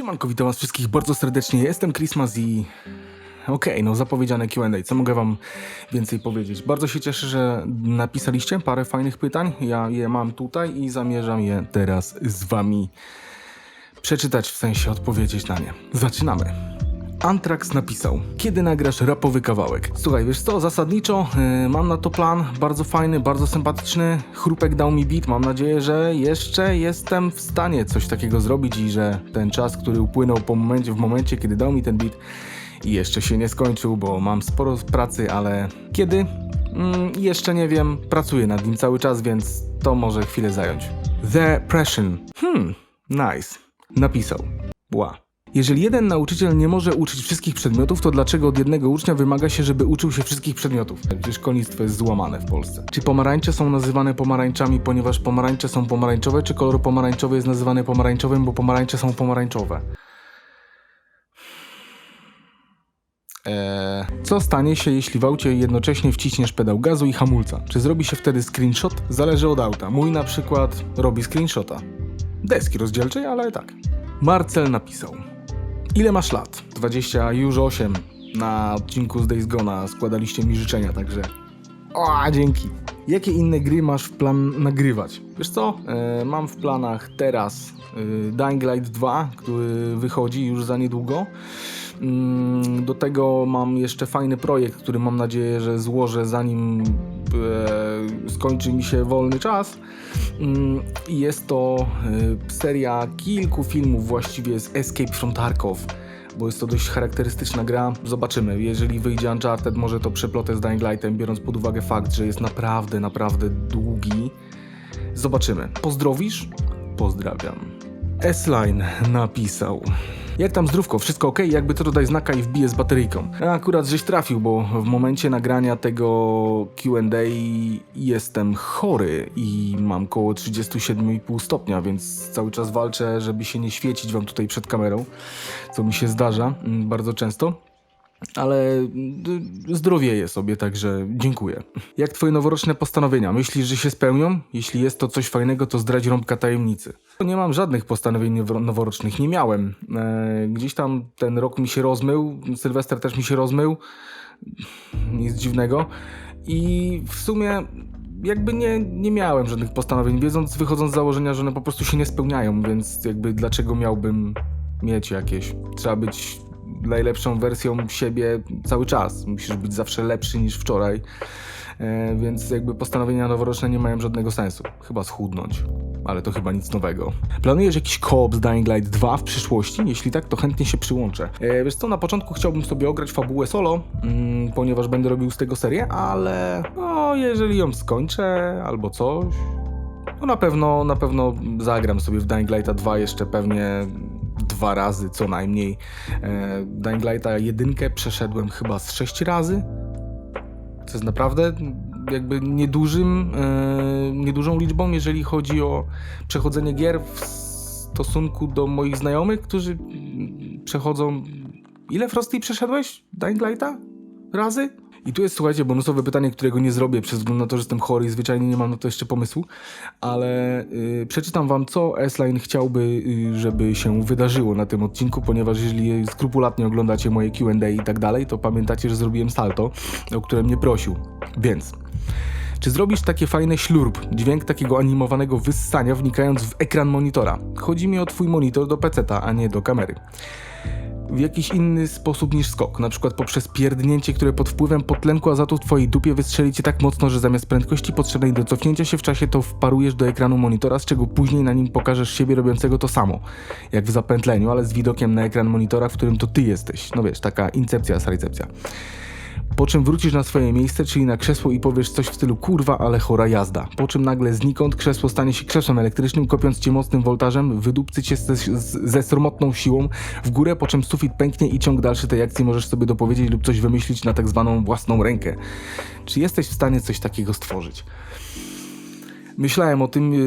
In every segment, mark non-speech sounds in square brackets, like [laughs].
Siemanko, witam was wszystkich bardzo serdecznie. Jestem Christmas i... Okej, no zapowiedziane Q&A. Co mogę wam więcej powiedzieć? Bardzo się cieszę, że napisaliście parę fajnych pytań. Ja je mam tutaj i zamierzam je teraz z wami przeczytać, w sensie odpowiedzieć na nie. Zaczynamy. Antrax napisał, kiedy nagrasz rapowy kawałek? Słuchaj, wiesz co, zasadniczo yy, mam na to plan, bardzo fajny, bardzo sympatyczny. Chrupek dał mi beat, mam nadzieję, że jeszcze jestem w stanie coś takiego zrobić i że ten czas, który upłynął po momencie, w momencie, kiedy dał mi ten beat, jeszcze się nie skończył, bo mam sporo pracy, ale kiedy? Mm, jeszcze nie wiem, pracuję nad nim cały czas, więc to może chwilę zająć. The Pression. Hmm, nice. Napisał. Ła. Jeżeli jeden nauczyciel nie może uczyć wszystkich przedmiotów, to dlaczego od jednego ucznia wymaga się, żeby uczył się wszystkich przedmiotów? Przecież szkolnictwo jest złamane w Polsce. Czy pomarańcze są nazywane pomarańczami, ponieważ pomarańcze są pomarańczowe, czy kolor pomarańczowy jest nazywany pomarańczowym, bo pomarańcze są pomarańczowe? Eee, co stanie się, jeśli w aucie jednocześnie wciśniesz pedał gazu i hamulca? Czy zrobi się wtedy screenshot? Zależy od auta. Mój na przykład robi screenshota. Deski rozdzielczej, ale tak. Marcel napisał. Ile masz lat? 20, już 8. Na odcinku z Days Gona składaliście mi życzenia, także... O, dzięki. Jakie inne gry masz w plan nagrywać? Wiesz co? E, mam w planach teraz e, Dying Light 2, który wychodzi już za niedługo. Mm, Do tego mam jeszcze fajny projekt, który mam nadzieję, że złożę zanim e, skończy mi się wolny czas. Mm, Jest to e, seria kilku filmów właściwie z Escape from Tarkov, bo jest to dość charakterystyczna gra. Zobaczymy. Jeżeli wyjdzie Uncharted, może to przeplotę z Dying Lightem, biorąc pod uwagę fakt, że jest naprawdę, naprawdę długi. Zobaczymy. Pozdrowisz? Pozdrawiam. S-Line napisał. Jak tam zdrówko? Wszystko ok? Jakby to dodaj znaka i wbiję z bateryjką. A Akurat żeś trafił, bo w momencie nagrania tego Q&A jestem chory i mam koło 37,5 stopnia, więc cały czas walczę, żeby się nie świecić wam tutaj przed kamerą, co mi się zdarza mm, bardzo często. Ale zdrowieję sobie, także dziękuję. Jak twoje noworoczne postanowienia? Myślisz, że się spełnią? Jeśli jest to coś fajnego, to zdradź rąbka tajemnicy. Nie mam żadnych postanowień nowo- noworocznych, nie miałem. E, gdzieś tam ten rok mi się rozmył, Sylwester też mi się rozmył. Nic dziwnego. I w sumie jakby nie, nie miałem żadnych postanowień, wiedząc, wychodząc z założenia, że one po prostu się nie spełniają, więc jakby dlaczego miałbym mieć jakieś? Trzeba być najlepszą wersją siebie cały czas. Musisz być zawsze lepszy niż wczoraj. E, więc jakby postanowienia noworoczne nie mają żadnego sensu. Chyba schudnąć, ale to chyba nic nowego. Planujesz jakiś koop z Dying Light 2 w przyszłości? Jeśli tak, to chętnie się przyłączę. E, wiesz co, na początku chciałbym sobie ograć fabułę solo, mm, ponieważ będę robił z tego serię, ale no, jeżeli ją skończę albo coś, no na pewno, na pewno zagram sobie w Dying Lighta 2 jeszcze pewnie dwa razy co najmniej. E, Dying Lighta jedynkę przeszedłem chyba z sześć razy. Co jest naprawdę jakby niedużym, e, niedużą liczbą, jeżeli chodzi o przechodzenie gier w stosunku do moich znajomych, którzy przechodzą... Ile Frosty przeszedłeś? Dying Lighta? Razy? I tu jest, słuchajcie, bonusowe pytanie, którego nie zrobię przez wzgląd na to, że jestem chory i zwyczajnie nie mam na to jeszcze pomysłu, ale y, przeczytam wam, co S-Line chciałby, y, żeby się wydarzyło na tym odcinku, ponieważ jeżeli skrupulatnie oglądacie moje Q&A i tak dalej, to pamiętacie, że zrobiłem salto, o które mnie prosił. Więc... Czy zrobisz takie fajne ślurb, dźwięk takiego animowanego wyssania wnikając w ekran monitora? Chodzi mi o twój monitor do peceta, a nie do kamery w jakiś inny sposób niż skok, na przykład poprzez pierdnięcie, które pod wpływem potlenku azatu w twojej dupie wystrzeli cię tak mocno, że zamiast prędkości potrzebnej do cofnięcia się w czasie, to wparujesz do ekranu monitora, z czego później na nim pokażesz siebie robiącego to samo, jak w zapętleniu, ale z widokiem na ekran monitora, w którym to ty jesteś. No wiesz, taka incepcja, recepcja. Po czym wrócisz na swoje miejsce, czyli na krzesło i powiesz coś w stylu kurwa, ale chora jazda. Po czym nagle znikąd krzesło stanie się krzesłem elektrycznym, kopiąc cię mocnym woltażem, wydupcy cię ze, ze sromotną siłą w górę, po czym sufit pęknie i ciąg dalszy tej akcji możesz sobie dopowiedzieć lub coś wymyślić na tak zwaną własną rękę. Czy jesteś w stanie coś takiego stworzyć? Myślałem o tym, yy,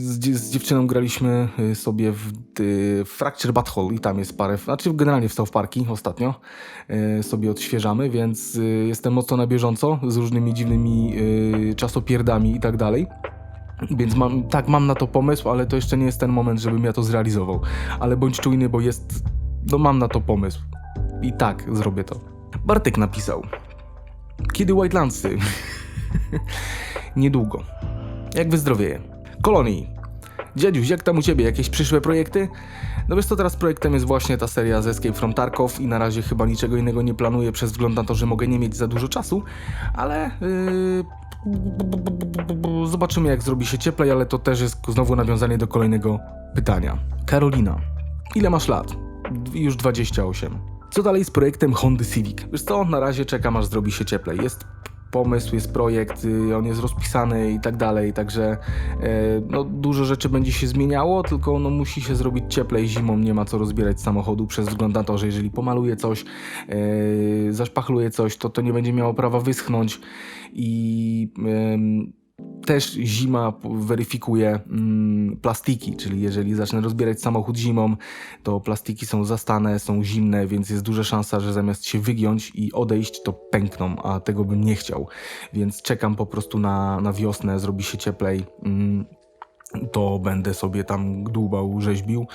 z, dzie- z dziewczyną graliśmy yy, sobie w yy, Fracture Butthole i tam jest parę, znaczy generalnie w South Parki ostatnio sobie odświeżamy, więc jestem mocno na bieżąco z różnymi dziwnymi czasopierdami i tak dalej. Więc mam, tak, mam na to pomysł, ale to jeszcze nie jest ten moment, żebym ja to zrealizował. Ale bądź czujny, bo jest, no mam na to pomysł. I tak, zrobię to. Bartek napisał. Kiedy Whitelandsy? [laughs] Niedługo. Jak wyzdrowieję. Kolonii. Dziadziuś, jak tam u ciebie? Jakieś przyszłe projekty? No wiesz to teraz projektem jest właśnie ta seria z Escape from Tarkov i na razie chyba niczego innego nie planuję przez wzgląd na to, że mogę nie mieć za dużo czasu, ale yy, zobaczymy jak zrobi się cieplej, ale to też jest znowu nawiązanie do kolejnego pytania. Karolina, ile masz lat? Już 28. Co dalej z projektem Hondy Civic? Wiesz co, na razie czekam aż zrobi się cieplej. Jest pomysł, jest projekt, y, on jest rozpisany i tak dalej, także e, no, dużo rzeczy będzie się zmieniało, tylko no, musi się zrobić cieplej zimą, nie ma co rozbierać samochodu przez wzgląd na to, że jeżeli pomaluję coś, e, zaszpachluję coś, to to nie będzie miało prawa wyschnąć i też zima weryfikuje mm, plastiki, czyli jeżeli zacznę rozbierać samochód zimą, to plastiki są zastane, są zimne, więc jest duża szansa, że zamiast się wygiąć i odejść, to pękną, a tego bym nie chciał. Więc czekam po prostu na, na wiosnę, zrobi się cieplej. Mm, to będę sobie tam dłubał, rzeźbił.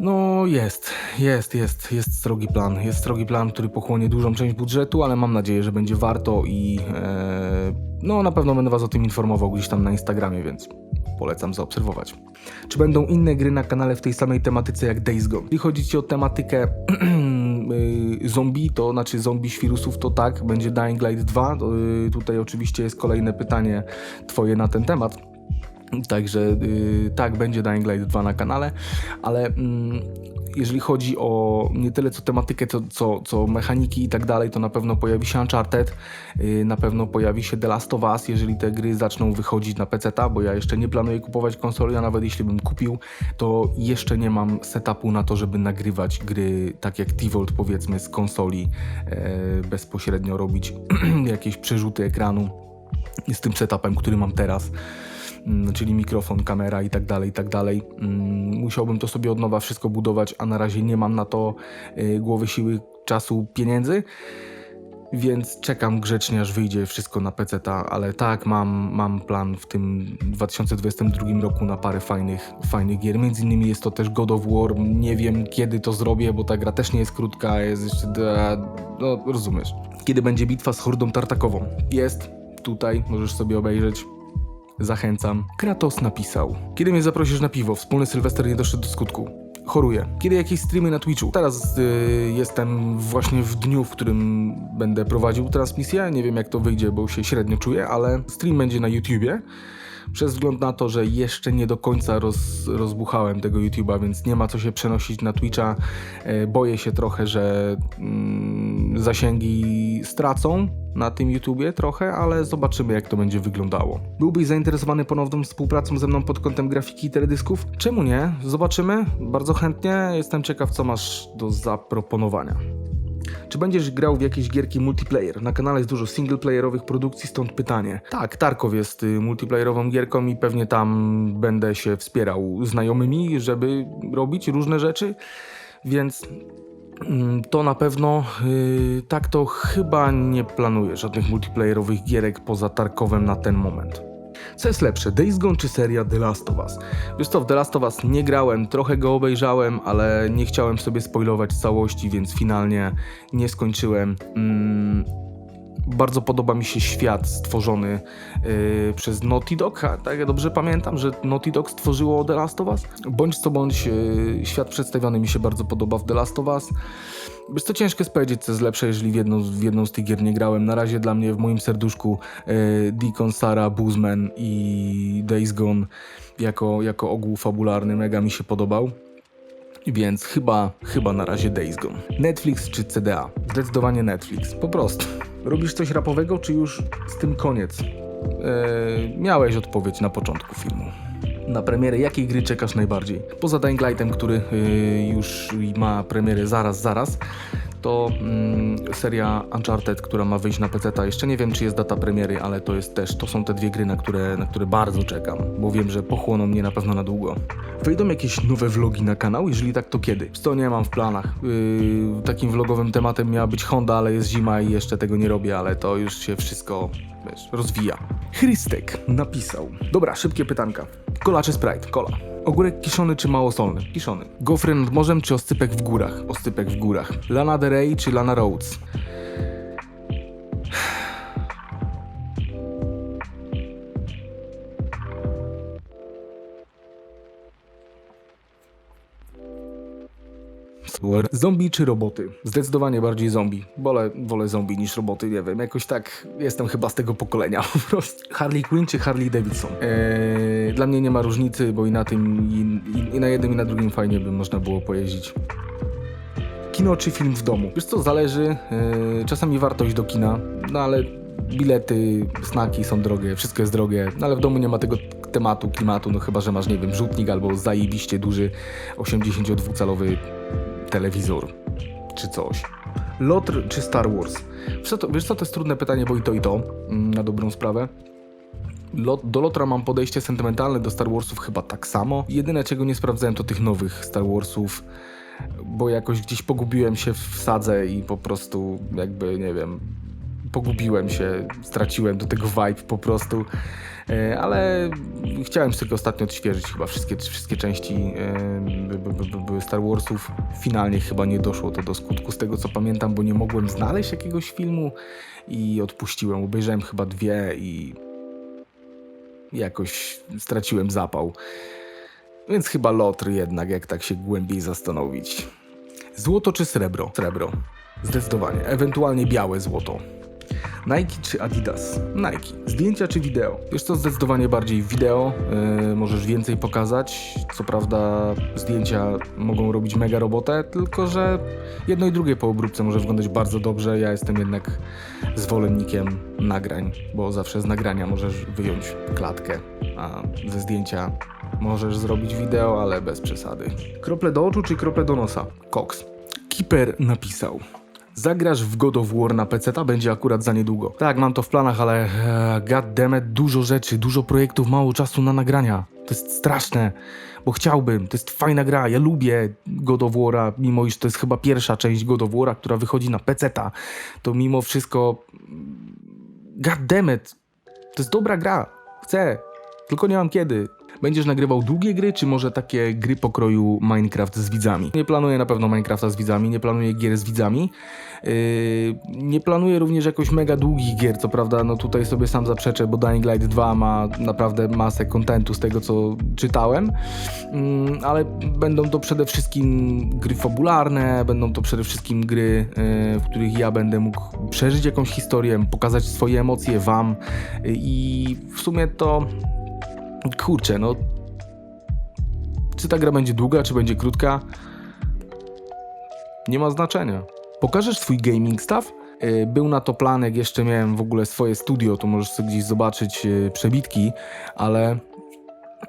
No jest, jest, jest, jest srogi plan. Jest srogi plan, który pochłonie dużą część budżetu, ale mam nadzieję, że będzie warto i e, no na pewno będę Was o tym informował gdzieś tam na Instagramie, więc polecam zaobserwować. Czy będą inne gry na kanale w tej samej tematyce jak Days Gone? Jeśli chodzi Ci o tematykę [clears throat] y, zombie, to znaczy zombie świrusów, to tak, będzie Dying Light 2. Y, tutaj oczywiście jest kolejne pytanie Twoje na ten temat. Także y, tak, będzie Dying Light 2 na kanale, ale mm, jeżeli chodzi o nie tyle co tematykę, co, co, co mechaniki i tak dalej, to na pewno pojawi się Uncharted, y, na pewno pojawi się The Last of Us, jeżeli te gry zaczną wychodzić na PC, bo ja jeszcze nie planuję kupować konsoli, a nawet jeśli bym kupił, to jeszcze nie mam setupu na to, żeby nagrywać gry tak jak T-Volt powiedzmy z konsoli, e, bezpośrednio robić [clears throat] jakieś przerzuty ekranu z tym setupem, który mam teraz czyli mikrofon, kamera i tak dalej, i tak dalej. Mm, Musiałbym to sobie od nowa wszystko budować, a na razie nie mam na to y, głowy, siły, czasu, pieniędzy. Więc czekam grzecznie, aż wyjdzie wszystko na PC, ale tak, mam, mam plan w tym 2022 roku na parę fajnych, fajnych gier. Między innymi jest to też God of War. Nie wiem kiedy to zrobię, bo ta gra też nie jest krótka, jest jeszcze. No, rozumiesz. Kiedy będzie bitwa z hordą tartakową? Jest tutaj, możesz sobie obejrzeć. Zachęcam. Kratos napisał. Kiedy mnie zaprosisz na piwo? Wspólny Sylwester nie doszedł do skutku. Choruję. Kiedy jakieś streamy na Twitchu? Teraz y, jestem właśnie w dniu, w którym będę prowadził transmisję. Nie wiem jak to wyjdzie, bo się średnio czuję, ale stream będzie na YouTubie. Przez wzgląd na to, że jeszcze nie do końca roz, rozbuchałem tego YouTube'a, więc nie ma co się przenosić na Twitcha. E, boję się trochę, że mm, zasięgi stracą na tym YouTubie trochę, ale zobaczymy jak to będzie wyglądało. Byłbyś zainteresowany ponowną współpracą ze mną pod kątem grafiki i teledysków? Czemu nie? Zobaczymy. Bardzo chętnie. Jestem ciekaw, co masz do zaproponowania. Czy będziesz grał w jakieś gierki multiplayer? Na kanale jest dużo singleplayerowych produkcji, stąd pytanie. Tak, Tarkov jest y, multiplayerową gierką i pewnie tam będę się wspierał znajomymi, żeby robić różne rzeczy, więc mm, to na pewno y, tak to chyba nie planuję żadnych multiplayerowych gierek poza Tarkowem na ten moment. Co jest lepsze, Days Gone czy seria The Last of Us? Wiesz co, w The Last of Us nie grałem, trochę go obejrzałem, ale nie chciałem sobie spoilować całości, więc finalnie nie skończyłem. Mm, bardzo podoba mi się świat stworzony yy, przez Naughty Dog, tak ja dobrze pamiętam, że Naughty Dog stworzyło The Last of Us. Bądź co bądź, yy, świat przedstawiony mi się bardzo podoba w The Last of Us. Jest to ciężko powiedzieć, co jest lepsze, jeżeli w jedną, w jedną z tych gier nie grałem. Na razie dla mnie w moim serduszku yy, Deacon, Sarah, Boozman i Days Gone jako, jako ogół fabularny mega mi się podobał. Więc chyba, chyba na razie Days Gone. Netflix czy CDA? Zdecydowanie Netflix. Po prostu. Robisz coś rapowego, czy już z tym koniec? Eee, miałeś odpowiedź na początku filmu. Na premierę jakiej gry czekasz najbardziej? Poza Dying Lightem, który yy, już ma premierę zaraz, zaraz, to mm, seria Uncharted, która ma wyjść na PC. Jeszcze nie wiem, czy jest data premiery, ale to jest też, to są te dwie gry, na które, na które bardzo czekam, bo wiem, że pochłoną mnie na pewno na długo. Wejdą jakieś nowe vlogi na kanał? Jeżeli tak, to kiedy? To nie mam w planach. Yy, takim vlogowym tematem miała być Honda, ale jest zima i jeszcze tego nie robię, ale to już się wszystko wiesz, rozwija. Chrystek napisał. Dobra, szybkie pytanka. Kola czy Sprite? Kola. Ogórek kiszony czy małosolny? Kiszony. Gofry nad morzem czy oscypek w górach? Oscypek w górach. Lana Del Rey czy Lana Rhodes? Zombie czy roboty? Zdecydowanie bardziej zombie. Wolę, wolę zombie niż roboty, nie wiem. Jakoś tak jestem chyba z tego pokolenia [laughs] po prostu. Harley Quinn czy Harley Davidson? Eee, dla mnie nie ma różnicy, bo i na tym, i, i, i na jednym, i na drugim fajnie by można było pojeździć. Kino czy film w domu? Wiesz co, zależy. Eee, czasami warto iść do kina, no ale bilety, snaki są drogie, wszystko jest drogie, no ale w domu nie ma tego tematu, klimatu, no chyba, że masz, nie wiem, rzutnik albo zajebiście duży 82-calowy telewizor czy coś. Lotr czy Star Wars? Wiesz co, wiesz co, to jest trudne pytanie, bo i to i to, mm, na dobrą sprawę. Lot, do Lotra mam podejście sentymentalne, do Star Warsów chyba tak samo. Jedyne czego nie sprawdzałem to tych nowych Star Warsów, bo jakoś gdzieś pogubiłem się w sadze i po prostu jakby, nie wiem, pogubiłem się, straciłem do tego vibe po prostu. E, Ale chciałem sobie ostatnio odświeżyć chyba wszystkie, wszystkie części e, Star Warsów. Finalnie chyba nie doszło to do skutku z tego co pamiętam, bo nie mogłem znaleźć jakiegoś filmu i odpuściłem. Obejrzałem chyba dwie i jakoś straciłem zapał. Więc chyba Lotr jednak, jak tak się głębiej zastanowić. Złoto czy srebro? Srebro. Zdecydowanie. Ewentualnie białe złoto. Nike czy Adidas? Nike. Zdjęcia czy wideo? Wiesz co, zdecydowanie bardziej wideo. Yy, możesz więcej pokazać. Co prawda zdjęcia mogą robić mega robotę, tylko że jedno i drugie po obróbce może wyglądać bardzo dobrze. Ja jestem jednak zwolennikiem nagrań, bo zawsze z nagrania możesz wyjąć klatkę, a ze zdjęcia możesz zrobić wideo, ale bez przesady. Krople do oczu czy krople do nosa? Cox. Keeper napisał. Zagrasz w God of War na PC, będzie akurat za niedługo. Tak, mam to w planach, ale e, goddammit, dużo rzeczy, dużo projektów, mało czasu na nagrania. To jest straszne, bo chciałbym, to jest fajna gra, ja lubię God of War'a, mimo iż to jest chyba pierwsza część God of War'a, która wychodzi na PC, to mimo wszystko goddammit, to jest dobra gra, chcę, tylko nie mam kiedy. Będziesz nagrywał długie gry, czy może takie gry pokroju Minecraft z widzami? Nie planuję na pewno Minecrafta z widzami, nie planuję gier z widzami. Yy, nie planuję również jakoś mega długich gier, co prawda, no tutaj sobie sam zaprzeczę, bo Dying Light 2 ma naprawdę masę kontentu z tego, co czytałem, Mm, ale będą to przede wszystkim gry fabularne, będą to przede wszystkim gry, yy, w których ja będę mógł przeżyć jakąś historię, pokazać swoje emocje wam yy, i w sumie to kurczę, no. Czy ta gra będzie długa, czy będzie krótka? Nie ma znaczenia. Pokażesz swój gaming stuff? Yy, Był na to plan, jak jeszcze miałem w ogóle swoje studio, to możesz sobie gdzieś zobaczyć yy, przebitki, ale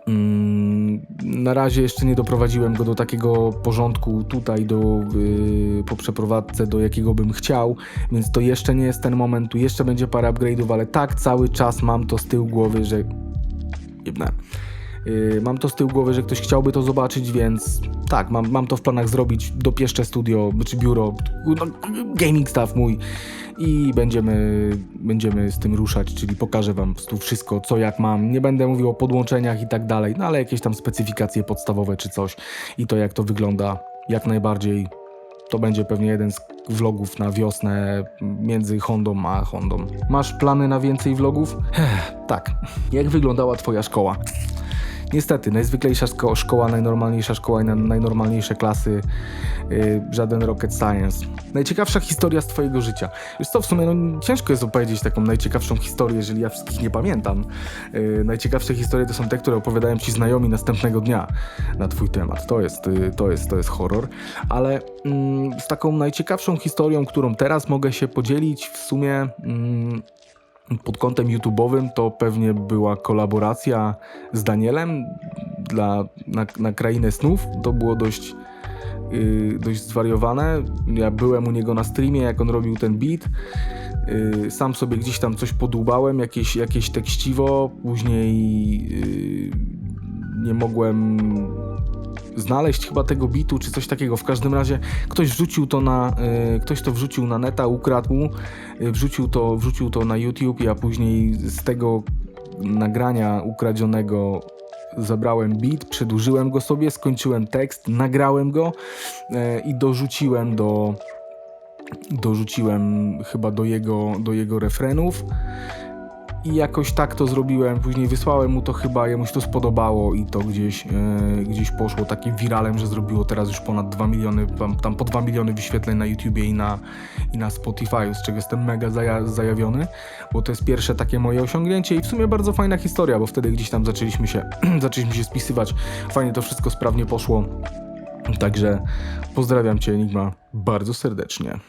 mm, na razie jeszcze nie doprowadziłem go do takiego porządku tutaj do, yy, po przeprowadzce, do jakiego bym chciał, więc to jeszcze nie jest ten moment, tu jeszcze będzie parę upgrade'ów, ale tak cały czas mam to z tyłu głowy, że jebnę. Yy, mam to z tyłu głowy, że ktoś chciałby to zobaczyć, więc tak, mam, mam to w planach zrobić, dopieszczę studio, czy biuro, no, gaming stuff mój i będziemy, będziemy z tym ruszać, czyli pokażę wam tu wszystko, co jak mam. Nie będę mówił o podłączeniach i tak dalej, no ale jakieś tam specyfikacje podstawowe czy coś i to jak to wygląda, jak najbardziej. To będzie pewnie jeden z vlogów na wiosnę między Hondą a Hondą. Masz plany na więcej vlogów? Ech, tak. Jak wyglądała twoja szkoła? Niestety, najzwyklejsza szko- szkoła, najnormalniejsza szkoła i na- najnormalniejsze klasy, yy, żaden rocket science. Najciekawsza historia z twojego życia. Wiesz co, w sumie no, ciężko jest opowiedzieć taką najciekawszą historię, jeżeli ja wszystkich nie pamiętam. Yy, najciekawsze historie to są te, które opowiadają ci znajomi następnego dnia na twój temat. To jest, yy, to jest, to jest horror. Ale mm, z taką najciekawszą historią, którą teraz mogę się podzielić, w sumie... Mm, pod kątem YouTube'owym to pewnie była kolaboracja z Danielem dla, na, na Krainę Snów. To było dość, yy, dość zwariowane. Ja byłem u niego na streamie, jak on robił ten beat. Yy, sam sobie gdzieś tam coś podłubałem, jakieś, jakieś tekściwo. Później yy, nie mogłem znaleźć chyba tego bitu, czy coś takiego. W każdym razie ktoś wrzucił to na, e, ktoś to wrzucił na neta, ukradł, e, wrzucił to, wrzucił to na YouTube, a później z tego nagrania ukradzionego zabrałem beat, przedłużyłem go sobie, skończyłem tekst, nagrałem go e, i dorzuciłem do dorzuciłem chyba do jego, do jego refrenów i jakoś tak to zrobiłem, później wysłałem mu to chyba, jemu się to spodobało i to gdzieś, e, gdzieś poszło takim wiralem, że zrobiło teraz już ponad 2 miliony, tam, tam po 2 miliony wyświetleń na YouTubie i na, i na Spotify, z czego jestem mega zaja zajawiony, bo to jest pierwsze takie moje osiągnięcie i w sumie bardzo fajna historia, bo wtedy gdzieś tam zaczęliśmy się, [clears throat] zaczęliśmy się spisywać, fajnie to wszystko sprawnie poszło, także pozdrawiam Cię Enigma bardzo serdecznie.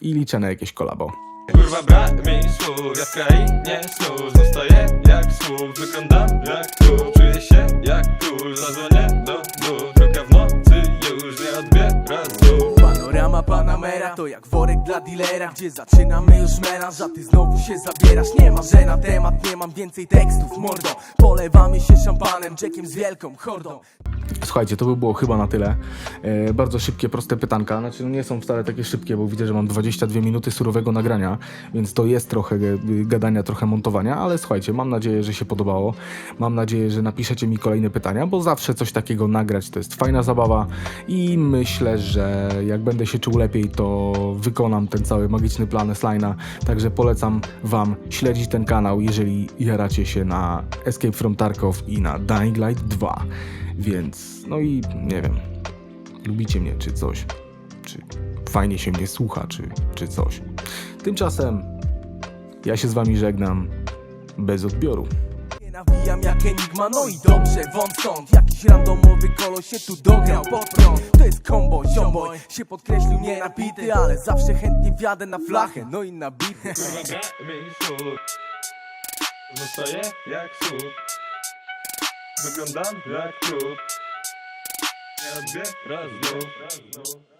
I liczę na jakieś kolabo. Kurwa brak mi słów, ja w krainie snów Zostaję jak słup, wyglądam jak tu. Czuję się jak król, zadzwonię do dół Druga w nocy już nie odbiera słów. Panorama Panamera to jak worek dla dealera Gdzie zaczynamy już melanż, a ty znowu się zabierasz. Nie ma, że na temat nie mam więcej tekstów, mordo. Polewamy się szampanem, Jackiem z wielką hordą Słuchajcie, to by było chyba na tyle. E, bardzo szybkie, proste pytanka. Znaczy, no nie są wcale takie szybkie, bo widzę, że mam 22 minuty surowego nagrania, więc to jest trochę gadania, trochę montowania, ale słuchajcie, mam nadzieję, że się podobało. Mam nadzieję, że napiszecie mi kolejne pytania, bo zawsze coś takiego nagrać to jest fajna zabawa i myślę, że jak będę się czuł lepiej, to wykonam ten cały magiczny plan Slina. Także polecam Wam śledzić ten kanał, jeżeli jaracie się na Escape from Tarkov i na Dying Light 2. Więc, no i nie wiem, lubicie mnie czy coś, czy fajnie się mnie słucha, czy, czy coś. Tymczasem ja się z wami żegnam bez odbioru. Nie nawijam jak enigma, no i dobrze, wąt stąd. Jakiś randomowy kolo się tu dograł pod prąd. To jest combo, ziomboj Się podkreślił nie nabity, ale zawsze chętnie wjadę na flachę No i na bity. [laughs] Zostaję jak słup Wyglądam jak klub Nie odbiera znów